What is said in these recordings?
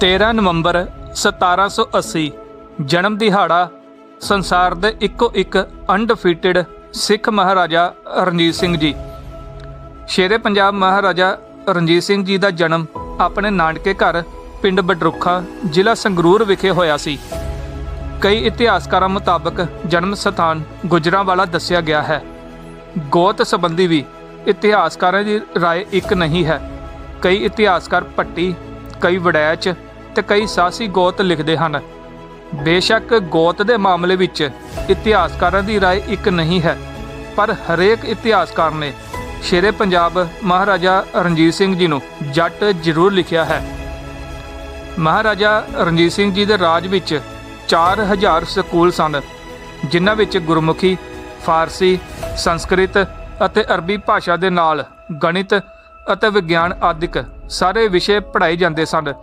13 ਨਵੰਬਰ 1780 ਜਨਮ ਦਿਹਾੜਾ ਸੰਸਾਰ ਦੇ ਇੱਕੋ ਇੱਕ ਅਨਡਿਫੀਟਿਡ ਸਿੱਖ ਮਹਾਰਾਜਾ ਰਣਜੀਤ ਸਿੰਘ ਜੀ ਸ਼ੇਰੇ ਪੰਜਾਬ ਮਹਾਰਾਜਾ ਰਣਜੀਤ ਸਿੰਘ ਜੀ ਦਾ ਜਨਮ ਆਪਣੇ ਨਾਨਕੇ ਘਰ ਪਿੰਡ ਬਡਰੁੱਖਾ ਜ਼ਿਲ੍ਹਾ ਸੰਗਰੂਰ ਵਿਖੇ ਹੋਇਆ ਸੀ ਕਈ ਇਤਿਹਾਸਕਾਰਾਂ ਮੁਤਾਬਕ ਜਨਮ ਸਥਾਨ ਗੁਜਰਾਂਵਾਲਾ ਦੱਸਿਆ ਗਿਆ ਹੈ ਗੋਤ ਸੰਬੰਧੀ ਵੀ ਇਤਿਹਾਸਕਾਰਾਂ ਦੀ رائے ਇੱਕ ਨਹੀਂ ਹੈ ਕਈ ਇਤਿਹਾਸਕਾਰ ਪੱਟੀ ਕਈ ਵੜੈਚ ਤੇ ਕਈ ਸਾਸੀ ਗੋਤ ਲਿਖਦੇ ਹਨ ਬੇਸ਼ੱਕ ਗੋਤ ਦੇ ਮਾਮਲੇ ਵਿੱਚ ਇਤਿਹਾਸਕਾਰਾਂ ਦੀ رائے ਇੱਕ ਨਹੀਂ ਹੈ ਪਰ ਹਰੇਕ ਇਤਿਹਾਸਕਾਰ ਨੇ ਸ਼ੇਰੇ ਪੰਜਾਬ ਮਹਾਰਾਜਾ ਰਣਜੀਤ ਸਿੰਘ ਜੀ ਨੂੰ ਜੱਟ ਜ਼ਰੂਰ ਲਿਖਿਆ ਹੈ ਮਹਾਰਾਜਾ ਰਣਜੀਤ ਸਿੰਘ ਜੀ ਦੇ ਰਾਜ ਵਿੱਚ 4000 ਸਕੂਲ ਸਨ ਜਿਨ੍ਹਾਂ ਵਿੱਚ ਗੁਰਮੁਖੀ ਫਾਰਸੀ ਸੰਸਕ੍ਰਿਤ ਅਤੇ ਅਰਬੀ ਭਾਸ਼ਾ ਦੇ ਨਾਲ ਗਣਿਤ ਅਤੇ ਵਿਗਿਆਨ ਆਦਿਕ ਸਾਰੇ ਵਿਸ਼ੇ ਪੜ੍ਹਾਏ ਜਾਂਦੇ ਸਨ।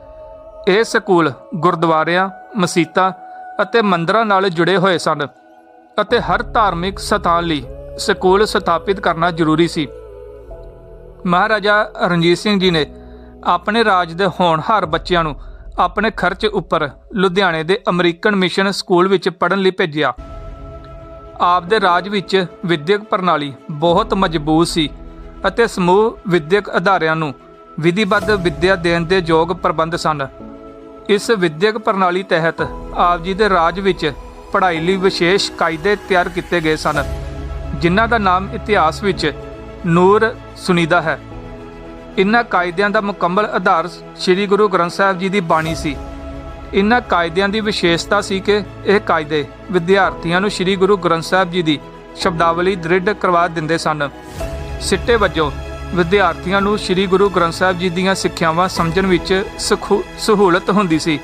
ਇਹ ਸਕੂਲ ਗੁਰਦੁਆਰਿਆਂ, ਮਸੀਤਾਂ ਅਤੇ ਮੰਦਰਾਂ ਨਾਲ ਜੁੜੇ ਹੋਏ ਸਨ ਅਤੇ ਹਰ ਧਾਰਮਿਕ ਸਥਾਨ ਲਈ ਸਕੂਲ ਸਥਾਪਿਤ ਕਰਨਾ ਜ਼ਰੂਰੀ ਸੀ। ਮਹਾਰਾਜਾ ਰਣਜੀਤ ਸਿੰਘ ਜੀ ਨੇ ਆਪਣੇ ਰਾਜ ਦੇ ਹੋਣਹਾਰ ਬੱਚਿਆਂ ਨੂੰ ਆਪਣੇ ਖਰਚ ਉੱਪਰ ਲੁਧਿਆਣੇ ਦੇ ਅਮਰੀਕਨ ਮਿਸ਼ਨ ਸਕੂਲ ਵਿੱਚ ਪੜ੍ਹਨ ਲਈ ਭੇਜਿਆ। ਆਪ ਦੇ ਰਾਜ ਵਿੱਚ ਵਿਦਿਅਕ ਪ੍ਰਣਾਲੀ ਬਹੁਤ ਮਜ਼ਬੂਤ ਸੀ ਅਤੇ ਸਮੂਹ ਵਿਦਿਅਕ ਅਦਾਰਿਆਂ ਨੂੰ ਵਿਧੀਬੱਧ ਵਿੱਦਿਆ ਦੇਣ ਦੇ ਯੋਗ ਪ੍ਰਬੰਧ ਸਨ। ਇਸ ਵਿਦਿਅਕ ਪ੍ਰਣਾਲੀ ਤਹਿਤ ਆਪ ਜੀ ਦੇ ਰਾਜ ਵਿੱਚ ਪੜ੍ਹਾਈ ਲਈ ਵਿਸ਼ੇਸ਼ ਕਾਇਦੇ ਤਿਆਰ ਕੀਤੇ ਗਏ ਸਨ, ਜਿਨ੍ਹਾਂ ਦਾ ਨਾਮ ਇਤਿਹਾਸ ਵਿੱਚ ਨੂਰ ਸੁਨੀਦਾ ਹੈ। ਇਨ੍ਹਾਂ ਕਾਇਦਿਆਂ ਦਾ ਮੁਕੰਮਲ ਆਧਾਰ ਸ੍ਰੀ ਗੁਰੂ ਗ੍ਰੰਥ ਸਾਹਿਬ ਜੀ ਦੀ ਬਾਣੀ ਸੀ। ਇਨ੍ਹਾਂ ਕਾਇਦਿਆਂ ਦੀ ਵਿਸ਼ੇਸ਼ਤਾ ਸੀ ਕਿ ਇਹ ਕਾਇਦੇ ਵਿਦਿਆਰਥੀਆਂ ਨੂੰ ਸ੍ਰੀ ਗੁਰੂ ਗ੍ਰੰਥ ਸਾਹਿਬ ਜੀ ਦੀ ਸ਼ਬਦਾਵਲੀ ਦ੍ਰਿੜ ਕਰਵਾ ਦਿੰਦੇ ਸਨ। ਸਿੱਟੇ ਵਜੋਂ ਵਿਦਿਆਰਥੀਆਂ ਨੂੰ ਸ੍ਰੀ ਗੁਰੂ ਗ੍ਰੰਥ ਸਾਹਿਬ ਜੀ ਦੀਆਂ ਸਿੱਖਿਆਵਾਂ ਸਮਝਣ ਵਿੱਚ ਸੁਖੂ- ਸਹੂਲਤ ਹੁੰਦੀ ਸੀ।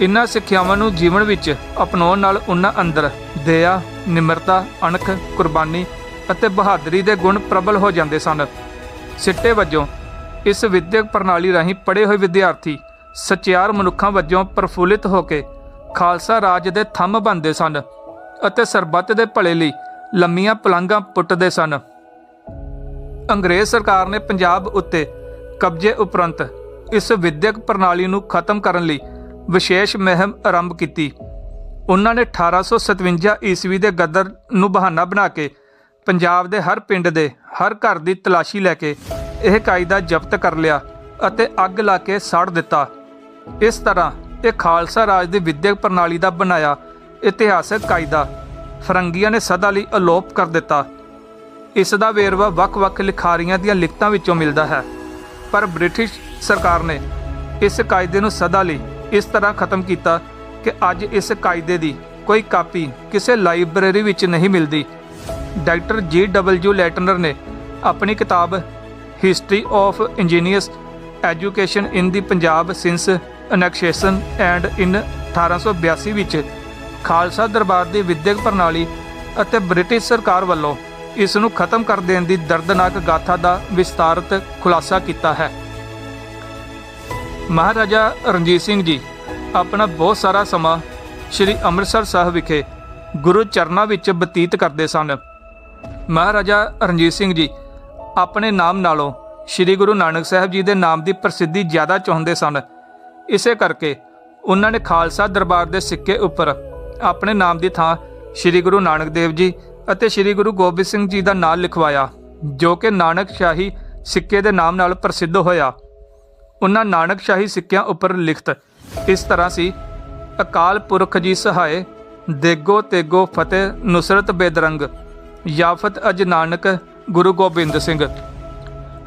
ਇਨ੍ਹਾਂ ਸਿੱਖਿਆਵਾਂ ਨੂੰ ਜੀਵਨ ਵਿੱਚ ਅਪਣਾਉਣ ਨਾਲ ਉਹਨਾਂ ਅੰਦਰ ਦਇਆ, ਨਿਮਰਤਾ, ਅਣਖ, ਕੁਰਬਾਨੀ ਅਤੇ ਬਹਾਦਰੀ ਦੇ ਗੁਣ ਪ੍ਰਬਲ ਹੋ ਜਾਂਦੇ ਸਨ। ਸਿੱਟੇ ਵਜੋਂ ਇਸ ਵਿਦਿਅਕ ਪ੍ਰਣਾਲੀ ਰਾਹੀਂ ਪੜ੍ਹੇ ਹੋਏ ਵਿਦਿਆਰਥੀ ਸਚਿਆਰ ਮਨੁੱਖਾਂ ਵਜੋਂ ਪ੍ਰਫੁੱਲਿਤ ਹੋ ਕੇ ਖਾਲਸਾ ਰਾਜ ਦੇ ਥੰਮ ਬਣਦੇ ਸਨ ਅਤੇ ਸਰਬੱਤ ਦੇ ਭਲੇ ਲਈ ਲੰਮੀਆਂ ਪਲਾਂਘਾਂ ਪੁੱਟਦੇ ਸਨ। ਅੰਗਰੇਜ਼ ਸਰਕਾਰ ਨੇ ਪੰਜਾਬ ਉੱਤੇ ਕਬਜ਼ੇ ਉਪਰੰਤ ਇਸ ਵਿਦਿਅਕ ਪ੍ਰਣਾਲੀ ਨੂੰ ਖਤਮ ਕਰਨ ਲਈ ਵਿਸ਼ੇਸ਼ ਮੁਹਿੰਮ ਆਰੰਭ ਕੀਤੀ। ਉਹਨਾਂ ਨੇ 1857 ਈਸਵੀ ਦੇ ਗਦਰ ਨੂੰ ਬਹਾਨਾ ਬਣਾ ਕੇ ਪੰਜਾਬ ਦੇ ਹਰ ਪਿੰਡ ਦੇ ਹਰ ਘਰ ਦੀ ਤਲਾਸ਼ੀ ਲੈ ਕੇ ਇਹ ਕਾਇਦਾ ਜ਼ਬਤ ਕਰ ਲਿਆ ਅਤੇ ਅੱਗ ਲਾ ਕੇ ਸਾੜ ਦਿੱਤਾ। ਇਸ ਤਰ੍ਹਾਂ ਇਹ ਖਾਲਸਾ ਰਾਜ ਦੀ ਵਿਦਿਅਕ ਪ੍ਰਣਾਲੀ ਦਾ ਬਣਾਇਆ ਇਤਿਹਾਸਕ ਕਾਇਦਾ ਫਰੰਗੀਆਂ ਨੇ ਸਦਾ ਲਈ ਅਲੋਪ ਕਰ ਦਿੱਤਾ। ਇਸ ਦਾ ਵੇਰਵਾ ਵੱਖ-ਵੱਖ ਲਿਖਾਰੀਆਂ ਦੀਆਂ ਲਿਖਤਾਂ ਵਿੱਚੋਂ ਮਿਲਦਾ ਹੈ। ਪਰ ਬ੍ਰਿਟਿਸ਼ ਸਰਕਾਰ ਨੇ ਇਸ ਕਾਇਦੇ ਨੂੰ ਸਦਾ ਲਈ ਇਸ ਤਰ੍ਹਾਂ ਖਤਮ ਕੀਤਾ ਕਿ ਅੱਜ ਇਸ ਕਾਇਦੇ ਦੀ ਕੋਈ ਕਾਪੀ ਕਿਸੇ ਲਾਇਬ੍ਰੇਰੀ ਵਿੱਚ ਨਹੀਂ ਮਿਲਦੀ। ਡਾਕਟਰ ਜੀ ਡਬਲਯੂ ਲੈਟਨਰ ਨੇ ਆਪਣੀ ਕਿਤਾਬ history of engineers education in the Punjab since annexation and in 1882 ਵਿੱਚ ਖਾਲਸਾ ਦਰਬਾਰ ਦੀ ਵਿਦਿਅਕ ਪ੍ਰਣਾਲੀ ਅਤੇ ਬ੍ਰਿਟਿਸ਼ ਸਰਕਾਰ ਵੱਲੋਂ ਇਸ ਨੂੰ ਖਤਮ ਕਰ ਦੇਣ ਦੀ ਦਰਦਨਾਕ ਗਾਥਾ ਦਾ ਵਿਸਤਾਰਤ ਖੁਲਾਸਾ ਕੀਤਾ ਹੈ। ਮਹਾਰਾਜਾ ਰਣਜੀਤ ਸਿੰਘ ਜੀ, ਆਪਣਾ ਬਹੁਤ ਸਾਰਾ ਸਮਾਂ ਸ੍ਰੀ ਅੰਮ੍ਰਿਤਸਰ ਸਾਹਿਬ ਵਿਖੇ ਗੁਰੂ ਚਰਨਾਂ ਵਿੱਚ ਬਤੀਤ ਕਰਦੇ ਸਨ। ਮਹਾਰਾਜਾ ਰਣਜੀਤ ਸਿੰਘ ਜੀ, ਆਪਣੇ ਨਾਮ ਨਾਲੋਂ ਸ੍ਰੀ ਗੁਰੂ ਨਾਨਕ ਸਾਹਿਬ ਜੀ ਦੇ ਨਾਮ ਦੀ ਪ੍ਰਸਿੱਧੀ ਜ਼ਿਆਦਾ ਚਾਹੁੰਦੇ ਸਨ। ਇਸੇ ਕਰਕੇ ਉਹਨਾਂ ਨੇ ਖਾਲਸਾ ਦਰਬਾਰ ਦੇ ਸਿੱਕੇ ਉੱਪਰ ਆਪਣੇ ਨਾਮ ਦੀ ਥਾਂ ਸ੍ਰੀ ਗੁਰੂ ਨਾਨਕ ਦੇਵ ਜੀ ਅਤੇ ਸ੍ਰੀ ਗੁਰੂ ਗੋਬਿੰਦ ਸਿੰਘ ਜੀ ਦਾ ਨਾਂ ਲਿਖਵਾਇਆ, ਜੋ ਕਿ ਨਾਨਕ ਸ਼ਾਹੀ ਸਿੱਕੇ ਦੇ ਨਾਮ ਨਾਲ ਪ੍ਰਸਿੱਧ ਹੋਇਆ। ਉਹਨਾਂ ਨਾਨਕ ਸ਼ਾਹੀ ਸਿੱਕਿਆਂ ਉੱਪਰ ਲਿਖਤ ਇਸ ਤਰ੍ਹਾਂ ਸੀ, ਅਕਾਲ ਪੁਰਖ ਜੀ ਸਹਾਏ, ਦੇਗੋ ਤੇਗੋ ਫਤਿਹ, ਨੁਸਰਤ ਬੇਦਰੰਗ, ਯਾਫਤ ਅਜ ਨਾਨਕ, ਗੁਰੂ ਗੋਬਿੰਦ ਸਿੰਘ।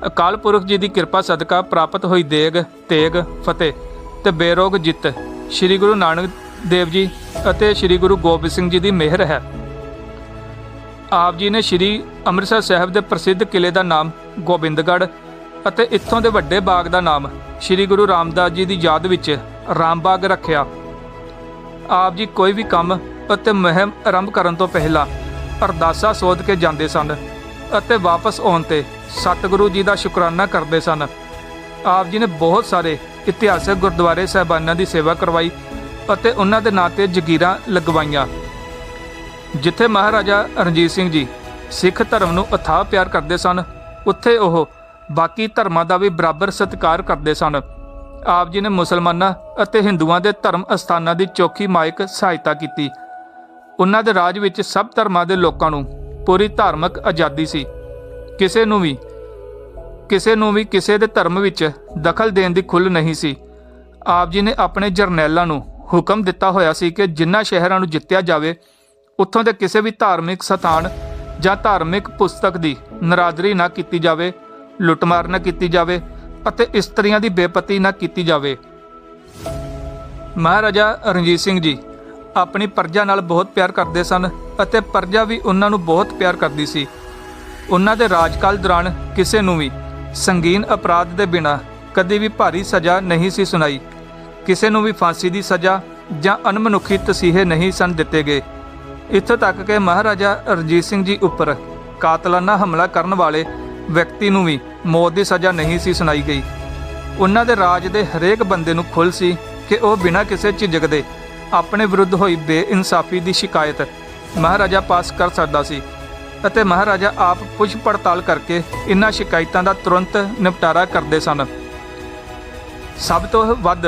ਅਕਾਲ ਪੁਰਖ ਜੀ ਦੀ ਕਿਰਪਾ ਸਦਕਾ ਪ੍ਰਾਪਤ ਹੋਈ ਦੇਗ, ਤੇਗ, ਫਤਿਹ ਤੇ ਬੇਰੋਗ ਜਿੱਤ। ਸ੍ਰੀ ਗੁਰੂ ਨਾਨਕ ਦੇਵ ਜੀ ਅਤੇ ਸ੍ਰੀ ਗੁਰੂ ਗੋਬਿੰਦ ਸਿੰਘ ਜੀ ਦੀ ਮਿਹਰ ਹੈ। ਆਪ ਜੀ ਨੇ ਸ੍ਰੀ ਅੰਮ੍ਰਿਤਸਰ ਸਾਹਿਬ ਦੇ ਪ੍ਰਸਿੱਧ ਕਿਲੇ ਦਾ ਨਾਮ ਗੋਬਿੰਦਗੜ੍ਹ ਅਤੇ ਇੱਥੋਂ ਦੇ ਵੱਡੇ ਬਾਗ ਦਾ ਨਾਮ ਸ੍ਰੀ ਗੁਰੂ ਰਾਮਦਾਸ ਜੀ ਦੀ ਯਾਦ ਵਿੱਚ ਰਾਮਬਾਗ ਰੱਖਿਆ। ਆਪ ਜੀ ਕੋਈ ਵੀ ਕੰਮ ਅਤੇ ਮੁਹਿੰਮ ਆਰੰਭ ਕਰਨ ਤੋਂ ਪਹਿਲਾਂ ਅਰਦਾਸਾ ਸੋਧ ਕੇ ਜਾਂਦੇ ਸਨ ਅਤੇ ਵਾਪਸ ਆਉਣ ਤੇ ਸਤਿਗੁਰੂ ਜੀ ਦਾ ਸ਼ੁਕਰਾਨਾ ਕਰਦੇ ਸਨ। ਆਪ ਜੀ ਨੇ ਬਹੁਤ ਸਾਰੇ ਇਤਿਹਾਸਕ ਗੁਰਦੁਆਰੇ ਸਾਹਿਬਾਨਾਂ ਦੀ ਸੇਵਾ ਕਰਵਾਈ ਅਤੇ ਉਹਨਾਂ ਦੇ ਨਾਂ ਤੇ ਜਗੀਰਾਂ ਲਗਵਾਈਆਂ। ਜਿੱਥੇ ਮਹਾਰਾਜਾ ਰਣਜੀਤ ਸਿੰਘ ਜੀ ਸਿੱਖ ਧਰਮ ਨੂੰ ਅਥਾਹ ਪਿਆਰ ਕਰਦੇ ਸਨ, ਉੱਥੇ ਉਹ ਬਾਕੀ ਧਰਮਾਂ ਦਾ ਵੀ ਬਰਾਬਰ ਸਤਿਕਾਰ ਕਰਦੇ ਸਨ। ਆਪ ਜੀ ਨੇ ਮੁਸਲਮਾਨਾਂ ਅਤੇ ਹਿੰਦੂਆਂ ਦੇ ਧਰਮ ਅਸਥਾਨਾਂ ਦੀ ਚੌਖੀ ਮਾਇਕ ਸਹਾਇਤਾ ਕੀਤੀ। ਉਹਨਾਂ ਦੇ ਰਾਜ ਵਿੱਚ ਸਭ ਧਰਮਾਂ ਦੇ ਲੋਕਾਂ ਨੂੰ ਪੂਰੀ ਧਾਰਮਿਕ ਆਜ਼ਾਦੀ ਸੀ। ਕਿਸੇ ਨੂੰ ਵੀ, ਕਿਸੇ ਨੂੰ ਵੀ ਕਿਸੇ ਦੇ ਧਰਮ ਵਿੱਚ ਦਖਲ ਦੇਣ ਦੀ ਖੁੱਲ੍ਹ ਨਹੀਂ ਸੀ। ਆਪ ਜੀ ਨੇ ਆਪਣੇ ਜਰਨੈਲਾਂ ਨੂੰ ਹੁਕਮ ਦਿੱਤਾ ਹੋਇਆ ਸੀ ਕਿ ਜਿਨ੍ਹਾਂ ਸ਼ਹਿਰਾਂ ਨੂੰ ਜਿੱਤਿਆ ਜਾਵੇ ਉੱਥੋਂ ਦੇ ਕਿਸੇ ਵੀ ਧਾਰਮਿਕ ਸਥਾਨ ਜਾਂ ਧਾਰਮਿਕ ਪੁਸਤਕ ਦੀ ਨਰਾਦਰੀ ਨਾ ਕੀਤੀ ਜਾਵੇ, ਲੁੱਟਮਾਰ ਨਾ ਕੀਤੀ ਜਾਵੇ ਅਤੇ ਇਸਤਰੀਆਂ ਦੀ ਬੇਪਤੀ ਨਾ ਕੀਤੀ ਜਾਵੇ। ਮਹਾਰਾਜਾ ਰਣਜੀਤ ਸਿੰਘ ਜੀ ਆਪਣੀ ਪਰਜਾ ਨਾਲ ਬਹੁਤ ਪਿਆਰ ਕਰਦੇ ਸਨ ਅਤੇ ਪਰਜਾ ਵੀ ਉਹਨਾਂ ਨੂੰ ਬਹੁਤ ਪਿਆਰ ਕਰਦੀ ਸੀ। ਉਹਨਾਂ ਦੇ ਰਾਜਕਾਲ ਦੌਰਾਨ ਕਿਸੇ ਨੂੰ ਵੀ ਸੰਗੀਨ ਅਪਰਾਧ ਦੇ ਬਿਨਾ ਕਦੇ ਵੀ ਭਾਰੀ ਸਜ਼ਾ ਨਹੀਂ ਸੀ ਸੁਣਾਈ। ਕਿਸੇ ਨੂੰ ਵੀ ਫਾਂਸੀ ਦੀ ਸਜ਼ਾ ਜਾਂ ਅਣਮਨੁੱਖੀ ਤਸੀਹੇ ਨਹੀਂ ਸਨ ਦਿੱਤੇ ਗਏ। ਇੱਥੋਂ ਤੱਕ ਕਿ ਮਹਾਰਾਜਾ ਰਣਜੀਤ ਸਿੰਘ ਜੀ ਉੱਪਰ ਕਾਤਲਾਨਾ ਹਮਲਾ ਕਰਨ ਵਾਲੇ ਵਿਅਕਤੀ ਨੂੰ ਵੀ ਮੌਤ ਦੀ ਸਜ਼ਾ ਨਹੀਂ ਸੀ ਸੁਣਾਈ ਗਈ। ਉਹਨਾਂ ਦੇ ਰਾਜ ਦੇ ਹਰੇਕ ਬੰਦੇ ਨੂੰ ਖੁੱਲ੍ਹ ਸੀ ਕਿ ਉਹ ਬਿਨਾਂ ਕਿਸੇ ਝਿਜਕ ਦੇ ਆਪਣੇ ਵਿਰੁੱਧ ਹੋਈ ਬੇਇਨਸਾਫੀ ਦੀ ਸ਼ਿਕਾਇਤ ਮਹਾਰਾਜਾ ਪਾਸ ਕਰ ਸਕਦਾ ਸੀ ਅਤੇ ਮਹਾਰਾਜਾ ਆਪ ਪੁੱਛ ਪੜਤਾਲ ਕਰਕੇ ਇਨ੍ਹਾਂ ਸ਼ਿਕਾਇਤਾਂ ਦਾ ਤੁਰੰਤ ਨਿਪਟਾਰਾ ਕਰਦੇ ਸਨ। ਸਭ ਤੋਂ ਵੱਧ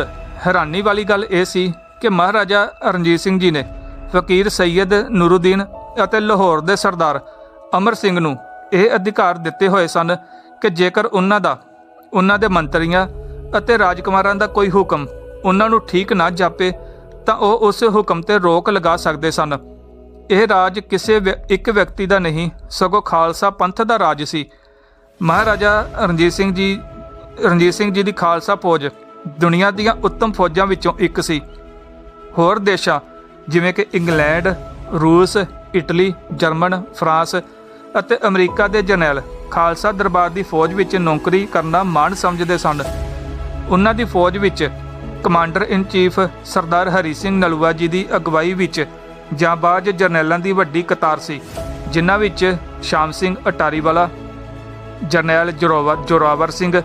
ਹੈਰਾਨੀ ਵਾਲੀ ਗੱਲ ਇਹ ਸੀ ਕਿ ਮਹਾਰਾਜਾ ਰਣਜੀਤ ਸਿੰਘ ਜੀ ਨੇ ਫਕੀਰ ਸੈਯਦ ਨੂਰੁਦੀਨ ਅਤੇ ਲਾਹੌਰ ਦੇ ਸਰਦਾਰ ਅਮਰ ਸਿੰਘ ਨੂੰ ਇਹ ਅਧਿਕਾਰ ਦਿੱਤੇ ਹੋਏ ਸਨ ਕਿ ਜੇਕਰ ਉਹਨਾਂ ਦਾ, ਉਹਨਾਂ ਦੇ ਮੰਤਰੀਆਂ ਅਤੇ ਰਾਜਕੁਮਾਰਾਂ ਦਾ ਕੋਈ ਹੁਕਮ ਉਹਨਾਂ ਨੂੰ ਠੀਕ ਨਾ ਜਾਪੇ, ਤਾਂ ਉਹ ਉਸ ਹੁਕਮ ਤੇ ਰੋਕ ਲਗਾ ਸਕਦੇ ਸਨ। ਇਹ ਰਾਜ ਕਿਸੇ ਵਿਅ- ਇੱਕ ਵਿਅਕਤੀ ਦਾ ਨਹੀਂ, ਸਗੋਂ ਖਾਲਸਾ ਪੰਥ ਦਾ ਰਾਜ ਸੀ। ਮਹਾਰਾਜਾ ਰਣਜੀਤ ਸਿੰਘ ਜੀ, ਰਣਜੀਤ ਸਿੰਘ ਜੀ ਦੀ ਖਾਲਸਾ ਫੌਜ ਦੁਨੀਆ ਦੀਆਂ ਉੱਤਮ ਫੌਜਾਂ ਵਿੱਚੋਂ ਇੱਕ ਸੀ। ਹੋਰ ਦੇਸ਼ਾਂ ਜਿਵੇਂ ਕਿ ਇੰਗਲੈਂਡ, ਰੂਸ, ਇਟਲੀ, ਜਰਮਨ, ਫਰਾਂਸ ਅਤੇ ਅਮਰੀਕਾ ਦੇ ਜਰਨੈਲ ਖਾਲਸਾ ਦਰਬਾਰ ਦੀ ਫੌਜ ਵਿੱਚ ਨੌਕਰੀ ਕਰਨਾ ਮਾਣ ਸਮਝਦੇ ਸਨ। ਉਹਨਾਂ ਦੀ ਫੌਜ ਵਿੱਚ commander in chief Sardar Hari Singh Nalwa ji ਦੀ ਅਗਵਾਈ ਵਿੱਚ ਜਾਂਬਾਜ਼ ਜਰਨੈਲਾਂ ਦੀ ਵੱਡੀ ਕਤਾਰ ਸੀ, ਜਿਨ੍ਹਾਂ ਵਿੱਚ ਸ਼ਾਮ ਸਿੰਘ ਅਟਾਰੀਵਾਲਾ, ਜਰਨੈਲ ਜੋਰਾਵਰ ਜੋਰਾਵਰ ਸਿੰਘ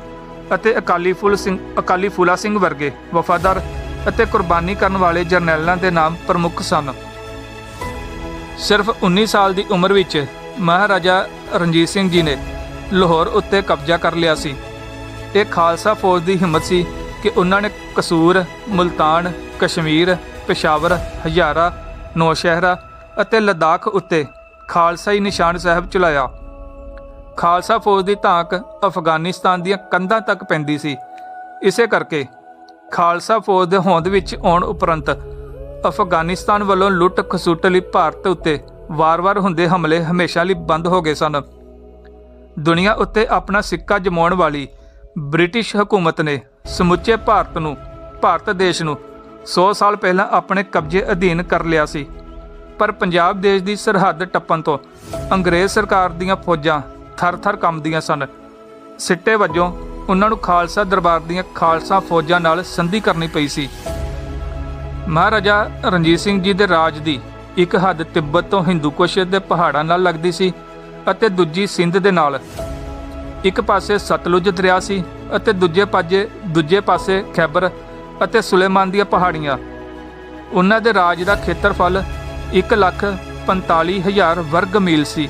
ਅਤੇ ਅਕਾਲੀ ਫੁੱਲ ਸਿੰਘ, ਅਕਾਲੀ ਫੂਲਾ ਸਿੰਘ ਵਰਗੇ ਵਫਾਦਾਰ ਅਤੇ ਕੁਰਬਾਨੀ ਕਰਨ ਵਾਲੇ ਜਰਨੈਲਾਂ ਦੇ ਨਾਮ ਪ੍ਰਮੁੱਖ ਸਨ। ਸਿਰਫ 19 ਸਾਲ ਦੀ ਉਮਰ ਵਿੱਚ ਮਹਾਰਾਜਾ ਰਣਜੀਤ ਸਿੰਘ ਜੀ ਨੇ ਲਾਹੌਰ ਉੱਤੇ ਕਬਜ਼ਾ ਕਰ ਲਿਆ ਸੀ। ਇਹ ਖਾਲਸਾ ਫੌਜ ਦੀ ਹਿੰਮਤ ਸੀ ਕਿ ਉਹਨਾਂ ਨੇ ਕਸੂਰ, ਮੁਲਤਾਨ, ਕਸ਼ਮੀਰ, ਪਸ਼ਾਵਰ, ਹਜ਼ਾਰਾ, ਨੌਸ਼ਹਿਰਾ ਅਤੇ ਲਦਾਖ ਉੱਤੇ ਖਾਲਸਾਈ ਨਿਸ਼ਾਨ ਸਾਹਿਬ ਚਲਾਇਆ। ਖਾਲਸਾ ਫੌਜ ਦੀ ਧਾਕ ਅਫਗਾਨਿਸਤਾਨ ਦੀਆਂ ਕੰਧਾਂ ਤੱਕ ਪੈਂਦੀ ਸੀ। ਇਸੇ ਕਰਕੇ ਖਾਲਸਾ ਫੌਜ ਦੇ ਹੋਂਦ ਵਿੱਚ ਆਉਣ ਉਪਰੰਤ ਅਫਗਾਨਿਸਤਾਨ ਵੱਲੋਂ ਲੁੱਟ ਖਸੁੱਟ ਲਈ ਭਾਰਤ ਉੱਤੇ ਵਾਰ-ਵਾਰ ਹੁੰਦੇ ਹਮਲੇ ਹਮੇਸ਼ਾ ਲਈ ਬੰਦ ਹੋ ਗਏ ਸਨ। ਦੁਨੀਆ ਉੱਤੇ ਆਪਣਾ ਸਿੱਕਾ ਜਮਾਉਣ ਵਾਲੀ ਬ੍ਰਿਟਿਸ਼ ਹਕੂਮਤ ਨੇ ਸਮੁੱਚੇ ਭਾਰਤ ਨੂੰ, ਭਾਰਤ ਦੇਸ਼ ਨੂੰ 100 ਸਾਲ ਪਹਿਲਾਂ ਆਪਣੇ ਕਬਜ਼ੇ ਅਧੀਨ ਕਰ ਲਿਆ ਸੀ। ਪਰ ਪੰਜਾਬ ਦੇਸ਼ ਦੀ ਸਰਹੱਦ ਟੱਪਣ ਤੋਂ ਅੰਗਰੇਜ਼ ਸਰਕਾਰ ਦੀਆਂ ਫੌਜਾਂ ਥਰ-ਥਰ ਕੰਬਦੀਆਂ ਸਨ। ਸਿੱਟੇ ਵਜੋਂ ਉਹਨਾਂ ਨੂੰ ਖਾਲਸਾ ਦਰਬਾਰ ਦੀਆਂ ਖਾਲਸਾ ਫੌਜਾਂ ਨਾਲ ਸੰਧੀ ਕਰਨੀ ਪਈ ਸੀ। ਮਹਾਰਾਜਾ ਰਣਜੀਤ ਸਿੰਘ ਜੀ ਦੇ ਰਾਜ ਦੀ ਇੱਕ ਹੱਦ ਤਿੱਬਤ ਤੋਂ ਹਿੰਦੂਕੁਸ਼ ਦੇ ਪਹਾੜਾਂ ਨਾਲ ਲੱਗਦੀ ਸੀ ਅਤੇ ਦੂਜੀ ਸਿੰਧ ਦੇ ਨਾਲ। ਇੱਕ ਪਾਸੇ ਸਤਲੁਜ ਦਰਿਆ ਸੀ ਅਤੇ ਦੂਜੇ ਪਾਸੇ ਦੂਜੇ ਪਾਸੇ ਖੈਬਰ ਅਤੇ ਸੁਲੇਮਾਨ ਦੀਆਂ ਪਹਾੜੀਆਂ। ਉਹਨਾਂ ਦੇ ਰਾਜ ਦਾ ਖੇਤਰਫਲ 1 ਲੱਖ 45 ਹਜ਼ਾਰ ਵਰਗ ਮੀਲ ਸੀ।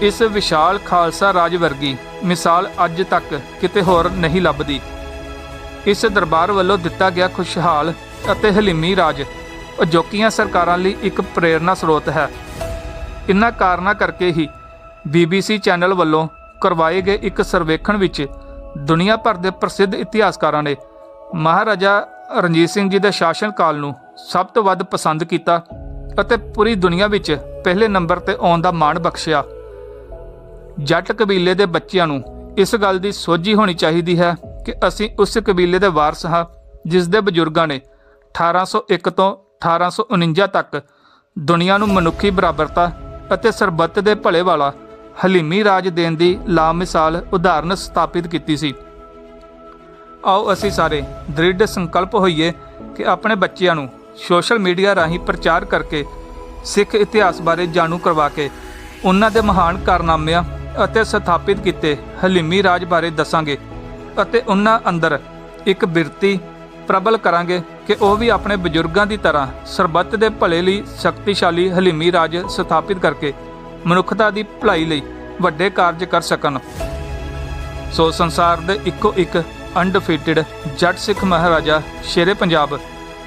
ਇਸ ਵਿਸ਼ਾਲ ਖਾਲਸਾ ਰਾਜ ਵਰਗੀ ਮਿਸਾਲ ਅੱਜ ਤੱਕ ਕਿਤੇ ਹੋਰ ਨਹੀਂ ਲੱਭਦੀ। ਇਸ ਦਰਬਾਰ ਵੱਲੋਂ ਦਿੱਤਾ ਗਿਆ ਖੁਸ਼ਹਾਲ ਅਤੇ ਹਲੀਮੀ ਰਾਜ ਅਜੋਕੀਆਂ ਸਰਕਾਰਾਂ ਲਈ ਇੱਕ ਪ੍ਰੇਰਨਾ ਸਰੋਤ ਹੈ। ਇਨ੍ਹਾਂ ਕਾਰਨਾਂ ਕਰਕੇ ਹੀ BBC ਚੈਨਲ ਵੱਲੋਂ ਕਰਵਾਏ ਗਏ ਇੱਕ ਸਰਵੇਖਣ ਵਿੱਚ ਦੁਨੀਆ ਭਰ ਦੇ ਪ੍ਰਸਿੱਧ ਇਤਿਹਾਸਕਾਰਾਂ ਨੇ ਮਹਾਰਾਜਾ ਰਣਜੀਤ ਸਿੰਘ ਜੀ ਦੇ ਸ਼ਾਸਨ ਕਾਲ ਨੂੰ ਸਭ ਤੋਂ ਵੱਧ ਪਸੰਦ ਕੀਤਾ ਅਤੇ ਪੂਰੀ ਦੁਨੀਆ ਵਿੱਚ ਪਹਿਲੇ ਨੰਬਰ ਤੇ ਆਉਣ ਦਾ ਮਾਣ ਬਖਸ਼ਿਆ। ਜੱਟ ਕਬੀਲੇ ਦੇ ਬੱਚਿਆਂ ਨੂੰ ਇਸ ਗੱਲ ਦੀ ਸੋਝੀ ਹੋਣੀ ਚਾਹੀਦੀ ਹੈ ਕਿ ਅਸੀਂ ਉਸ ਕਬੀਲੇ ਦੇ ਵਾਰਸ ਹਾਂ ਜਿਸ ਦੇ ਬਜ਼ੁਰਗਾਂ ਨੇ 1801 ਤੋਂ 1849 ਤੱਕ ਦੁਨੀਆ ਨੂੰ ਮਨੁੱਖੀ ਬਰਾਬਰਤਾ ਅਤੇ ਸਰਬੱਤ ਦੇ ਭਲੇ ਵਾਲਾ ਹਲੀਮੀ ਰਾਜ ਦੇਣ ਦੀ ਲਾਮਿਸਾਲ ਉਦਾਹਰਨ ਸਥਾਪਿਤ ਕੀਤੀ ਸੀ। ਆਓ ਅਸੀਂ ਸਾਰੇ ਦ੍ਰਿੜ ਸੰਕਲਪ ਹੋਈਏ ਕਿ ਆਪਣੇ ਬੱਚਿਆਂ ਨੂੰ ਸੋਸ਼ਲ ਮੀਡੀਆ ਰਾਹੀਂ ਪ੍ਰਚਾਰ ਕਰਕੇ ਸਿੱਖ ਇਤਿਹਾਸ ਬਾਰੇ ਜਾਣੂ ਕਰਵਾ ਕੇ ਉਹਨਾਂ ਦੇ ਮਹਾਨ ਕਾਰਨਾਮਿਆਂ ਅਤੇ ਸਥਾਪਿਤ ਕੀਤੇ ਹਲੀਮੀ ਰਾਜ ਬਾਰੇ ਦੱਸਾਂਗੇ ਅਤੇ ਉਹਨਾਂ ਅੰਦਰ ਇੱਕ ਬਿਰਤੀ ਪ੍ਰਬਲ ਕਰਾਂਗੇ ਕਿ ਉਹ ਵੀ ਆਪਣੇ ਬਜ਼ੁਰਗਾਂ ਦੀ ਤਰ੍ਹਾਂ ਸਰਬੱਤ ਦੇ ਭਲੇ ਲਈ ਸ਼ਕਤੀਸ਼ਾਲੀ ਹਲੀਮੀ ਰਾਜ ਸਥਾਪਿਤ ਕਰਕੇ ਮਨੁੱਖਤਾ ਦੀ ਭਲਾਈ ਲਈ ਵੱਡੇ ਕਾਰਜ ਕਰ ਸਕਣ। ਸੋ ਸੰਸਾਰ ਦੇ ਇੱਕੋ ਇੱਕ ਅਨਡਿਫੀਟਿਡ ਜੱਟ ਸਿੱਖ ਮਹਾਰਾਜਾ ਸ਼ੇਰੇ ਪੰਜਾਬ,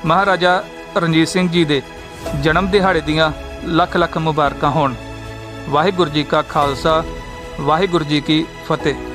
ਮਹਾਰਾਜਾ ਰਣਜੀਤ ਸਿੰਘ ਜੀ ਦੇ ਜਨਮ ਦਿਹਾੜੇ ਦੀਆਂ ਲੱਖ ਲੱਖ ਮੁਬਾਰਕਾਂ ਹੋਣ। ਵਾਹਿਗੁਰੂ ਜੀ ਕਾ ਖਾਲਸਾ ਵਾਹਿਗੁਰੂ ਜੀ ਕੀ ਫਤਿਹ।